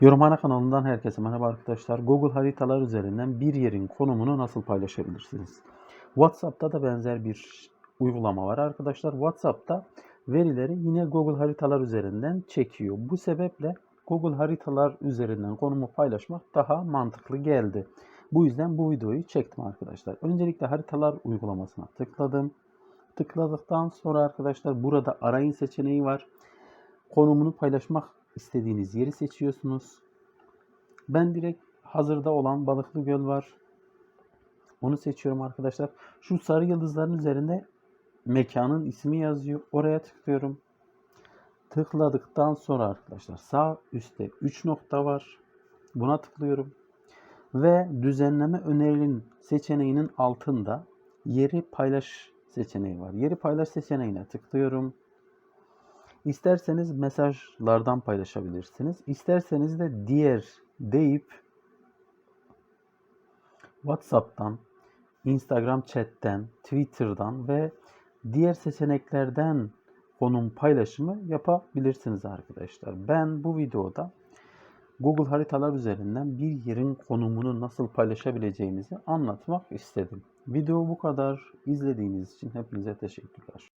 Yorumhane kanalından herkese merhaba arkadaşlar. Google haritalar üzerinden bir yerin konumunu nasıl paylaşabilirsiniz? WhatsApp'ta da benzer bir uygulama var arkadaşlar. WhatsApp'ta verileri yine Google haritalar üzerinden çekiyor. Bu sebeple Google haritalar üzerinden konumu paylaşmak daha mantıklı geldi. Bu yüzden bu videoyu çektim arkadaşlar. Öncelikle haritalar uygulamasına tıkladım. Tıkladıktan sonra arkadaşlar burada arayın seçeneği var. Konumunu paylaşmak istediğiniz yeri seçiyorsunuz. Ben direkt hazırda olan Balıklı Göl var. Onu seçiyorum arkadaşlar. Şu sarı yıldızların üzerinde mekanın ismi yazıyor. Oraya tıklıyorum. Tıkladıktan sonra arkadaşlar sağ üstte 3 nokta var. Buna tıklıyorum. Ve düzenleme önerinin seçeneğinin altında yeri paylaş seçeneği var. Yeri paylaş seçeneğine tıklıyorum. İsterseniz mesajlardan paylaşabilirsiniz. İsterseniz de diğer deyip WhatsApp'tan, Instagram chat'ten, Twitter'dan ve diğer seçeneklerden konum paylaşımı yapabilirsiniz arkadaşlar. Ben bu videoda Google haritalar üzerinden bir yerin konumunu nasıl paylaşabileceğinizi anlatmak istedim. Video bu kadar. İzlediğiniz için hepinize teşekkürler.